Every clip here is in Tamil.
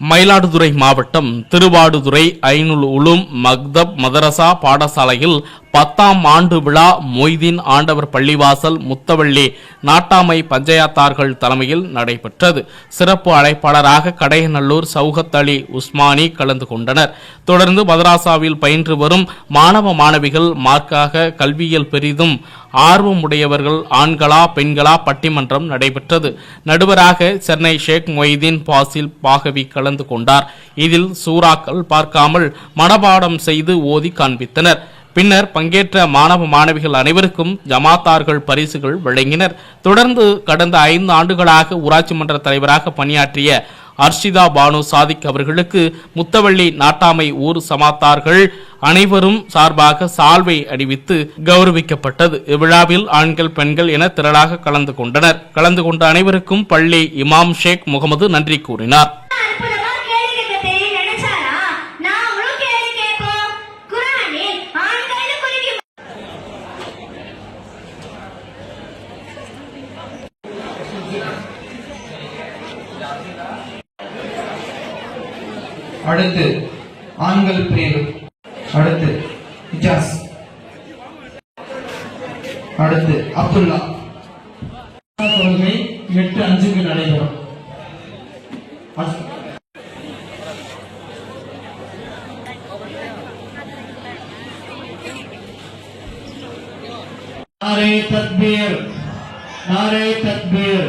மயிலாடுதுறை மாவட்டம் திருவாடுதுறை ஐநூல் உளும் மக்தப் மதரசா பாடசாலையில் பத்தாம் ஆண்டு விழா மொய்தீன் ஆண்டவர் பள்ளிவாசல் முத்தவள்ளி நாட்டாமை பஞ்சயாத்தார்கள் தலைமையில் நடைபெற்றது. சிறப்பு அழைப்பாளராக கடையநல்லூர் சௌகத் அலி உஸ்மானி கலந்து கொண்டனர். தொடர்ந்து மதராசாவில் பயின்று வரும் மாணவ மாணவிகள் மார்க்காக கல்வியில் பெரிதும் ஆர்வமுடையவர்கள் ஆண்களா பெண்களா பட்டிமன்றம் நடைபெற்றது. நடுவராக சென்னை ஷேக் மொய்தீன் பாசில் பாகவி கலந்து கொண்டார். இதில் சூறாக்கள் பார்க்காமல் மனபாடம் செய்து ஓதி காண்பித்தனர். பின்னர் பங்கேற்ற மாணவ மாணவிகள் அனைவருக்கும் ஜமாத்தார்கள் பரிசுகள் வழங்கினர். தொடர்ந்து கடந்த ஐந்து ஆண்டுகளாக ஊராட்சி மன்ற தலைவராக பணியாற்றிய அர்ஷிதா பானு சாதிக் அவர்களுக்கு முத்தவள்ளி நாட்டாமை ஊர் சமாத்தார்கள் அனைவரும் சார்பாக சால்வை அணிவித்து கௌரவிக்கப்பட்டது. இவ்விழாவில் ஆண்கள் பெண்கள் என திரளாக கலந்து கொண்டனர். கலந்து கொண்ட அனைவருக்கும் பள்ளி இமாம் ஷேக் முகமது நன்றி கூறினார். அடுத்து ஆண்கள் பிரிவு. அடுத்து இஜாஸ் அடுத்து அப்துல்லா. கொள்கை எட்டு அஞ்சுக்கு நடைபெறும். நாரே தத்பீர் நாரே தத்பீர்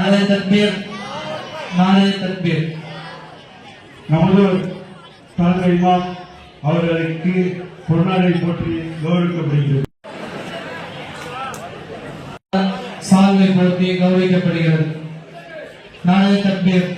நாளே தக்பீர் நாளே தக்பீர் நமது தலைமை இமாம் அவர்களுக்கு பொருளாதார போற்றி கௌரவிக்கப்படுகிறது. சால்வை போற்றி கௌரவிக்கப்படுகிறது. நாளே தக்பீர்